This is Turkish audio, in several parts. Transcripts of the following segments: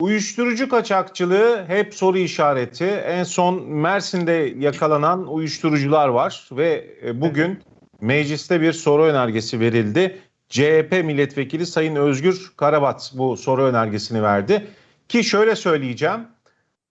Uyuşturucu kaçakçılığı hep soru işareti. En son Mersin'de yakalanan uyuşturucular var ve e, bugün mecliste bir soru önergesi verildi. CHP milletvekili Sayın Özgür Karabat bu soru önergesini verdi. Ki şöyle söyleyeceğim.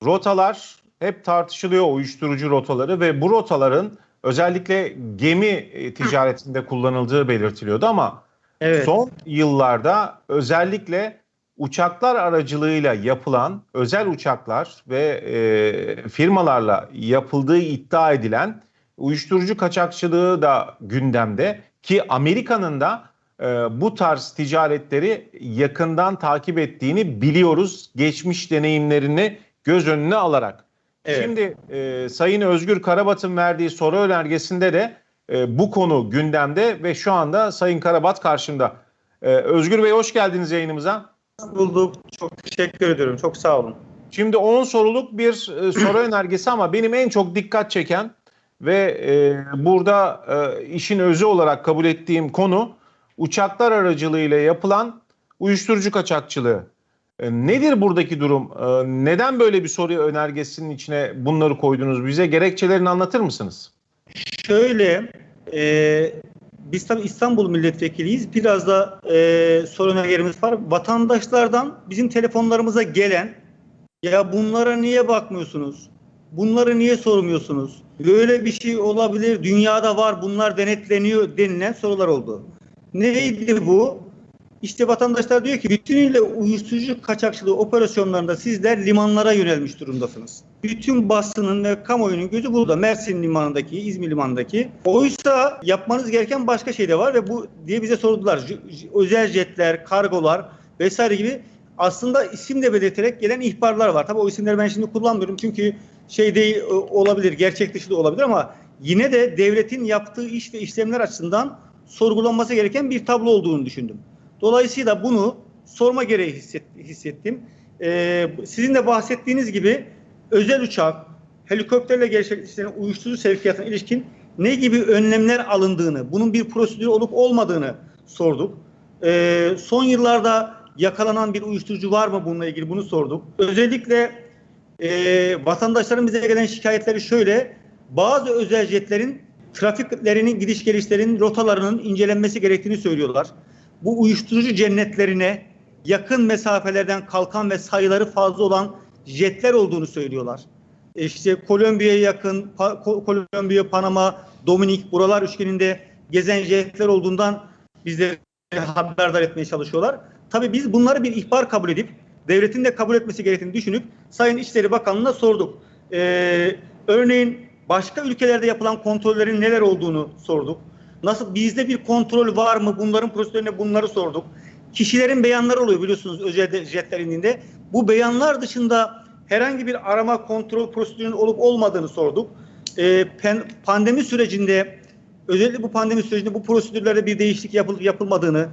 Rotalar hep tartışılıyor uyuşturucu rotaları ve bu rotaların özellikle gemi e, ticaretinde kullanıldığı belirtiliyordu ama Evet. Son yıllarda özellikle uçaklar aracılığıyla yapılan özel uçaklar ve e, firmalarla yapıldığı iddia edilen uyuşturucu kaçakçılığı da gündemde ki Amerika'nın da e, bu tarz ticaretleri yakından takip ettiğini biliyoruz geçmiş deneyimlerini göz önüne alarak. Evet. Şimdi e, Sayın Özgür Karabat'ın verdiği soru önergesinde de e, bu konu gündemde ve şu anda Sayın Karabat karşımda. E, Özgür Bey hoş geldiniz yayınımıza. Bulduk. Çok teşekkür ediyorum. Çok sağ olun. Şimdi 10 soruluk bir e, soru önergesi ama benim en çok dikkat çeken ve e, burada e, işin özü olarak kabul ettiğim konu uçaklar aracılığıyla yapılan uyuşturucu kaçakçılığı. E, nedir buradaki durum? E, neden böyle bir soru önergesinin içine bunları koydunuz? Bize gerekçelerini anlatır mısınız? Şöyle, e, biz tabii İstanbul milletvekiliyiz. Biraz da e, sorun yerimiz var. Vatandaşlardan bizim telefonlarımıza gelen ya bunlara niye bakmıyorsunuz? Bunları niye sormuyorsunuz? Böyle bir şey olabilir, dünyada var, bunlar denetleniyor denilen sorular oldu. Neydi bu? İşte vatandaşlar diyor ki bütünüyle uyuşturucu kaçakçılığı operasyonlarında sizler limanlara yönelmiş durumdasınız. Bütün basının ve kamuoyunun gözü burada. Mersin limanındaki, İzmir limanındaki. Oysa yapmanız gereken başka şey de var ve bu diye bize sordular. Özel jetler, kargolar vesaire gibi aslında isim de belirterek gelen ihbarlar var. Tabii o isimleri ben şimdi kullanmıyorum çünkü şey değil e, olabilir, gerçek dışı da olabilir ama yine de devletin yaptığı iş ve işlemler açısından sorgulanması gereken bir tablo olduğunu düşündüm. Dolayısıyla bunu sorma gereği hisset- hissettim. Ee, sizin de bahsettiğiniz gibi özel uçak, helikopterle gerçekleştirilen uyuşturucu sevkiyatına ilişkin ne gibi önlemler alındığını, bunun bir prosedür olup olmadığını sorduk. Ee, son yıllarda yakalanan bir uyuşturucu var mı bununla ilgili bunu sorduk. Özellikle e, vatandaşların bize gelen şikayetleri şöyle. Bazı özel jetlerin trafiklerinin gidiş gelişlerinin rotalarının incelenmesi gerektiğini söylüyorlar. Bu uyuşturucu cennetlerine yakın mesafelerden kalkan ve sayıları fazla olan jetler olduğunu söylüyorlar. E İşte Kolombiya'ya yakın, Pa- Ko- Kolombiya, Panama, Dominik buralar üçgeninde gezen jetler olduğundan bizleri haberdar etmeye çalışıyorlar. Tabii biz bunları bir ihbar kabul edip devletin de kabul etmesi gerektiğini düşünüp Sayın İçişleri Bakanlığı'na sorduk. Ee, örneğin başka ülkelerde yapılan kontrollerin neler olduğunu sorduk. Nasıl bizde bir kontrol var mı? Bunların prosedürüne bunları sorduk. Kişilerin beyanları oluyor biliyorsunuz özel jetler indiğinde. Bu beyanlar dışında herhangi bir arama kontrol prosedürünün olup olmadığını sorduk. Pen- pandemi sürecinde özellikle bu pandemi sürecinde bu prosedürlerde bir değişiklik yapılıp yapılmadığını,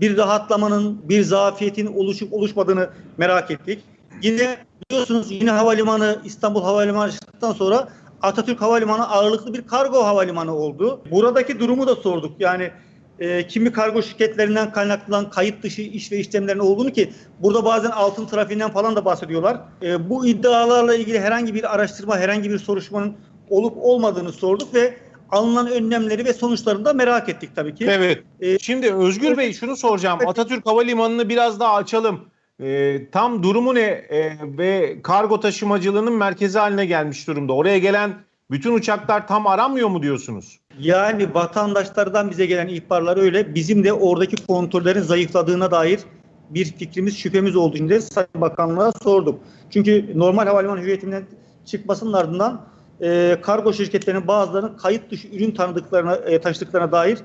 bir rahatlamanın, bir zafiyetin oluşup oluşmadığını merak ettik. Yine biliyorsunuz yine havalimanı İstanbul Havalimanı açıldıktan sonra Atatürk Havalimanı ağırlıklı bir kargo havalimanı oldu. Buradaki durumu da sorduk. Yani e, kimi kargo şirketlerinden kaynaklanan kayıt dışı iş ve işlemlerin olduğunu ki burada bazen altın trafiğinden falan da bahsediyorlar. E, bu iddialarla ilgili herhangi bir araştırma, herhangi bir soruşturmanın olup olmadığını sorduk ve alınan önlemleri ve sonuçlarını da merak ettik tabii ki. Evet. Ee, Şimdi Özgür Bey şunu soracağım. Evet. Atatürk Havalimanı'nı biraz daha açalım. Ee, tam durumu ne Ee, ve kargo taşımacılığının merkezi haline gelmiş durumda. Oraya gelen bütün uçaklar tam aranmıyor mu diyorsunuz? Yani vatandaşlardan bize gelen ihbarlar öyle. Bizim de oradaki kontrollerin zayıfladığına dair bir fikrimiz, şüphemiz olduğu için de Sayın Bakanlığa sorduk. Çünkü normal havalimanı hüviyetinden çıkmasının ardından e, kargo şirketlerinin bazılarının kayıt dışı ürün tanıdıklarına, e, taşıdıklarına dair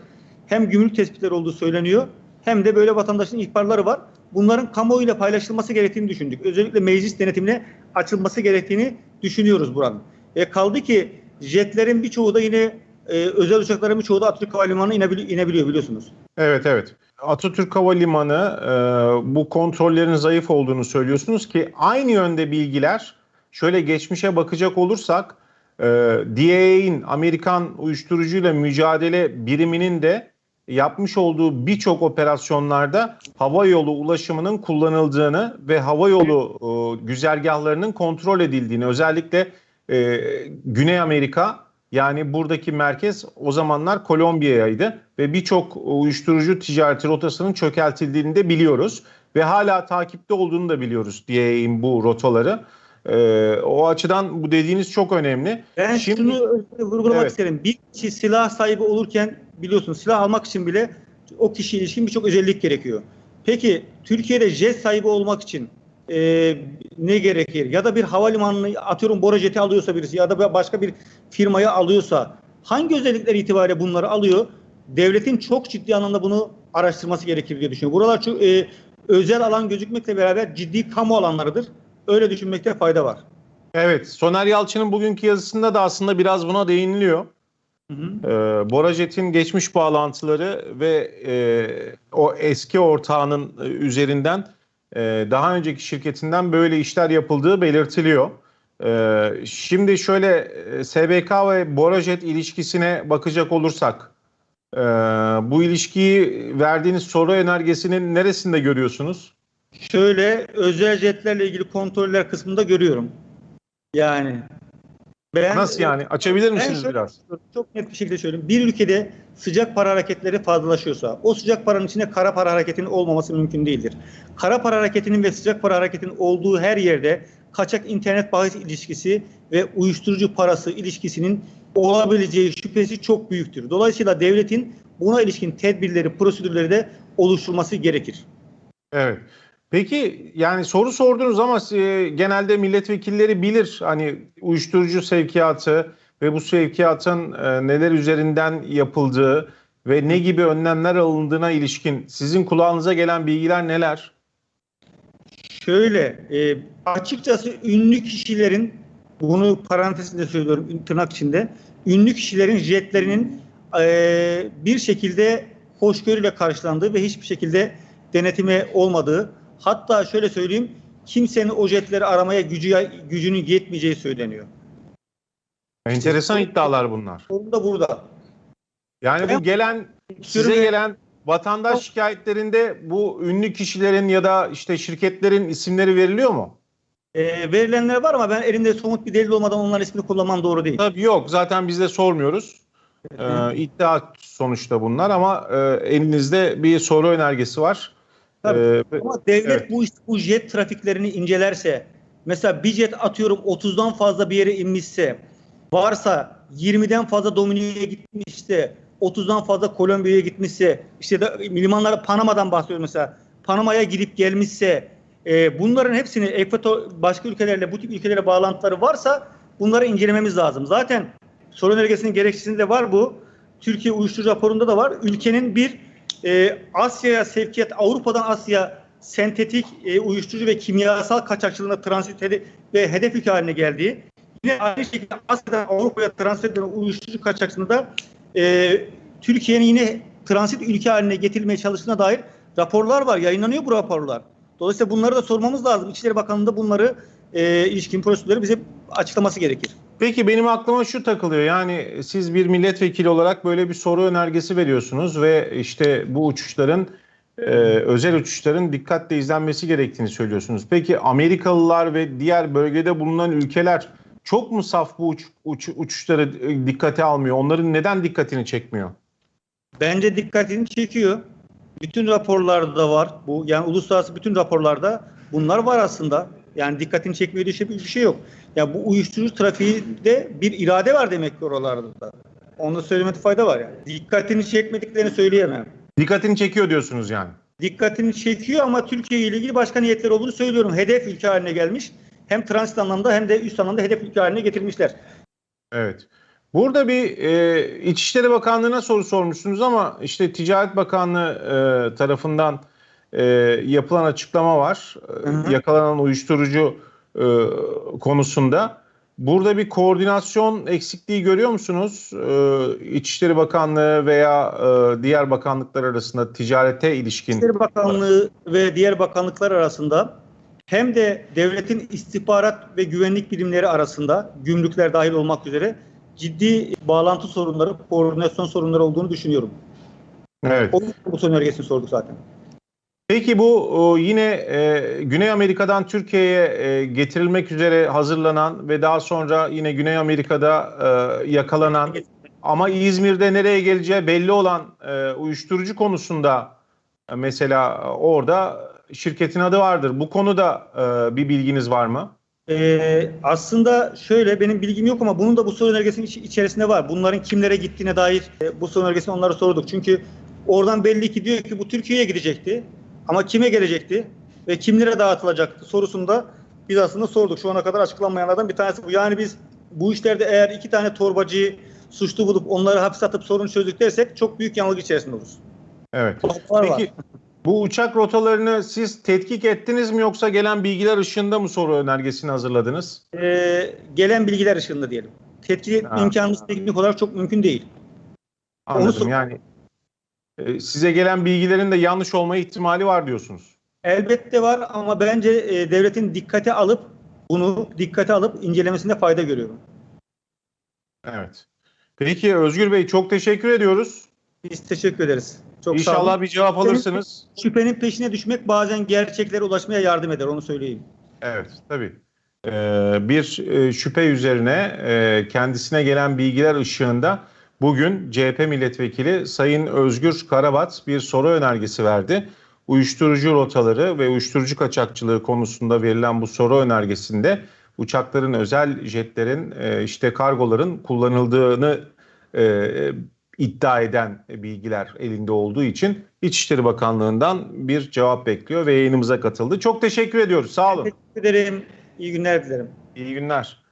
hem gümrük tespitleri olduğu söyleniyor hem de böyle vatandaşın ihbarları var. Bunların kamuoyuyla paylaşılması gerektiğini düşündük. Özellikle meclis denetimine açılması gerektiğini düşünüyoruz buranın. E, kaldı ki jetlerin birçoğu da yine e, özel uçakların birçoğu da Atatürk Havalimanı'na inebili- inebiliyor biliyorsunuz. Evet evet. Atatürk Havalimanı e, bu kontrollerin zayıf olduğunu söylüyorsunuz ki aynı yönde bilgiler şöyle geçmişe bakacak olursak e, DEA'in Amerikan uyuşturucuyla mücadele biriminin de yapmış olduğu birçok operasyonlarda hava yolu ulaşımının kullanıldığını ve hava yolu e, güzergahlarının kontrol edildiğini özellikle e, Güney Amerika yani buradaki merkez o zamanlar Kolombiya'ydı ve birçok uyuşturucu ticareti rotasının çökeltildiğini de biliyoruz ve hala takipte olduğunu da biliyoruz diyeyim bu rotaları. Ee, o açıdan bu dediğiniz çok önemli. Ben Şimdi- şunu vurgulamak Evet. isterim. Bir kişi silah sahibi olurken biliyorsunuz silah almak için bile o kişiye ilişkin birçok özellik gerekiyor. Peki Türkiye'de jet sahibi olmak için e, ne gerekir? Ya da bir havalimanını atıyorum Bora Jet'i alıyorsa birisi ya da başka bir firmaya alıyorsa hangi özellikler itibariyle bunları alıyor? Devletin çok ciddi anlamda bunu araştırması gerekir diye düşünüyorum. Buralar çok e, özel alan gözükmekle beraber ciddi kamu alanlarıdır. Öyle düşünmekte fayda var. Evet, Soner Yalçın'ın bugünkü yazısında da aslında biraz buna değiniliyor. Hı hı. Ee, Borajet'in geçmiş bağlantıları ve e, o eski ortağının e, üzerinden e, daha önceki şirketinden böyle işler yapıldığı belirtiliyor. Ee, şimdi şöyle e, SBK ve Borajet ilişkisine bakacak olursak e, bu ilişkiyi verdiğiniz soru önergesinin neresinde görüyorsunuz? Şöyle özel jetlerle ilgili kontroller kısmında görüyorum. Yani ben Nasıl yani? Açabilir misiniz şöyle biraz? Çok net bir şekilde söyleyeyim. Bir ülkede sıcak para hareketleri fazlalaşıyorsa o sıcak paranın içinde kara para hareketinin olmaması mümkün değildir. Kara para hareketinin ve sıcak para hareketinin olduğu her yerde kaçak internet bahis ilişkisi ve uyuşturucu parası ilişkisinin olabileceği şüphesi çok büyüktür. Dolayısıyla devletin buna ilişkin tedbirleri, prosedürleri de oluşturması gerekir. Evet. Peki yani soru sordunuz ama e, genelde milletvekilleri bilir hani uyuşturucu sevkiyatı ve bu sevkiyatın e, neler üzerinden yapıldığı ve ne gibi önlemler alındığına ilişkin sizin kulağınıza gelen bilgiler neler? Şöyle e, açıkçası ünlü kişilerin bunu parantezinde söylüyorum tırnak içinde ünlü kişilerin jetlerinin bir şekilde hoşgörüyle karşılandığı ve hiçbir şekilde denetime olmadığı hatta şöyle söyleyeyim kimsenin o jetleri aramaya gücü gücünün yetmeyeceği söyleniyor. Enteresan iddialar bunlar. Sorun da burada. Yani bu gelen size gelen vatandaş şikayetlerinde bu ünlü kişilerin ya da işte şirketlerin isimleri veriliyor mu? E, verilenler var ama ben elimde somut bir delil olmadan onların ismini kullanmam doğru değil. Tabii yok zaten biz de sormuyoruz. Ee, iddia sonuçta bunlar ama e, elinizde bir soru önergesi var. Tabii. Ee, Ama devlet Evet. bu, bu jet trafiklerini incelerse, mesela bir jet atıyorum 30'dan fazla bir yere inmişse, varsa 20'den fazla Dominik'e gitmişse, 30'dan fazla Kolombiya'ya gitmişse, işte de limanlara Panama'dan bahsediyorum mesela, Panama'ya gidip gelmişse, e, bunların hepsini Ekvator başka ülkelerle bu tip ülkelere bağlantıları varsa bunları incelememiz lazım. Zaten soru önergesinin gerekçesinde var bu. Türkiye uyuşturucu raporunda da var. Ülkenin bir e, Asya'ya sevkiyat, Avrupa'dan Asya sentetik e, uyuşturucu ve kimyasal kaçakçılığına transit ve hedef ülke haline geldiği, yine aynı şekilde Asya'dan Avrupa'ya transit edilen uyuşturucu kaçakçılığında e, Türkiye'nin yine transit ülke haline getirilmeye çalıştığına dair raporlar var. Yayınlanıyor bu raporlar. Dolayısıyla bunları da sormamız lazım. İçişleri Bakanlığı'nda bunları e, ilişkin prosedürleri bize açıklaması gerekir. Peki benim aklıma şu takılıyor. Yani siz bir milletvekili olarak böyle bir soru önergesi veriyorsunuz ve işte bu uçuşların e, özel uçuşların dikkatle izlenmesi gerektiğini söylüyorsunuz. Peki Amerikalılar ve diğer bölgede bulunan ülkeler çok mu saf bu uç- uç- uçuşları e, dikkate almıyor? Onların neden dikkatini çekmiyor? Bence dikkatini çekiyor. Bütün raporlarda var bu. Yani uluslararası bütün raporlarda bunlar var aslında. Yani dikkatini çekmiyor diye bir şey yok. Ya bu uyuşturucu trafiğinde bir irade var demek ki oralarda. Onu da söylemede fayda var yani. Dikkatini çekmediklerini söyleyemem. Dikkatini çekiyor diyorsunuz yani. Dikkatini çekiyor ama Türkiye ile ilgili başka niyetler olduğunu söylüyorum. Hedef ülke haline gelmiş. Hem transit anlamda hem de üst anlamda hedef ülke haline getirmişler. Evet. Burada bir e, İçişleri Bakanlığı'na soru sormuşsunuz ama işte Ticaret Bakanlığı e, tarafından e, yapılan açıklama var. Hı hı. Yakalanan uyuşturucu e, konusunda. Burada bir koordinasyon eksikliği görüyor musunuz? E, İçişleri Bakanlığı veya e, diğer bakanlıklar arasında ticarete ilişkin. İçişleri Bakanlığı ve diğer bakanlıklar arasında hem de devletin istihbarat ve güvenlik birimleri arasında gümrükler dahil olmak üzere ciddi bağlantı sorunları, koordinasyon sorunları olduğunu düşünüyorum. Evet. O bu soru önergesini sorduk zaten. Peki bu yine e, Güney Amerika'dan Türkiye'ye e, getirilmek üzere hazırlanan ve daha sonra yine Güney Amerika'da e, yakalanan ama İzmir'de nereye geleceği belli olan uyuşturucu konusunda mesela orada şirketin adı vardır. Bu konuda e, bir bilginiz var mı? Ee, aslında şöyle benim bilgim yok ama bunun da bu soru önergesinin iç- içerisinde var. Bunların kimlere gittiğine dair bu soru önergesini onlara sorduk. Çünkü oradan belli ki diyor ki bu Türkiye'ye gidecekti. Ama kime gelecekti ve kimlere dağıtılacaktı sorusunda biz aslında sorduk. Şu ana kadar açıklanmayanlardan bir tanesi bu. Yani biz bu işlerde eğer iki tane torbacıyı suçlu bulup onları hapse atıp sorunu çözdük dersek çok büyük yanılgı içerisinde oluruz. Evet. Var var. Peki bu uçak rotalarını siz tetkik ettiniz mi yoksa gelen bilgiler ışığında mı soru önergesini hazırladınız? Ee, gelen bilgiler ışığında diyelim. Tetkik etme Ha. imkanımız teknik olarak çok mümkün değil. Anladım. sor- Yani size gelen bilgilerin de yanlış olma ihtimali var diyorsunuz. Elbette var ama bence e, devletin dikkate alıp bunu dikkate alıp incelemesinde fayda görüyorum. Evet. Peki Özgür Bey çok teşekkür ediyoruz. Biz teşekkür ederiz. Çok sağ İnşallah olun. bir cevap alırsınız. Şüphenin peşine düşmek bazen gerçeklere ulaşmaya yardım eder onu söyleyeyim. Evet, tabii. Ee, bir e, şüphe üzerine e, kendisine gelen bilgiler ışığında bugün CHP milletvekili Sayın Özgür Karabat bir soru önergesi verdi. Uyuşturucu rotaları ve uyuşturucu kaçakçılığı konusunda verilen bu soru önergesinde uçakların, özel jetlerin, e, işte kargoların kullanıldığını e, iddia eden bilgiler elinde olduğu için İçişleri Bakanlığı'ndan bir cevap bekliyor ve yayınımıza katıldı. Çok teşekkür ediyoruz. Sağ olun. Teşekkür ederim. İyi günler dilerim. İyi günler.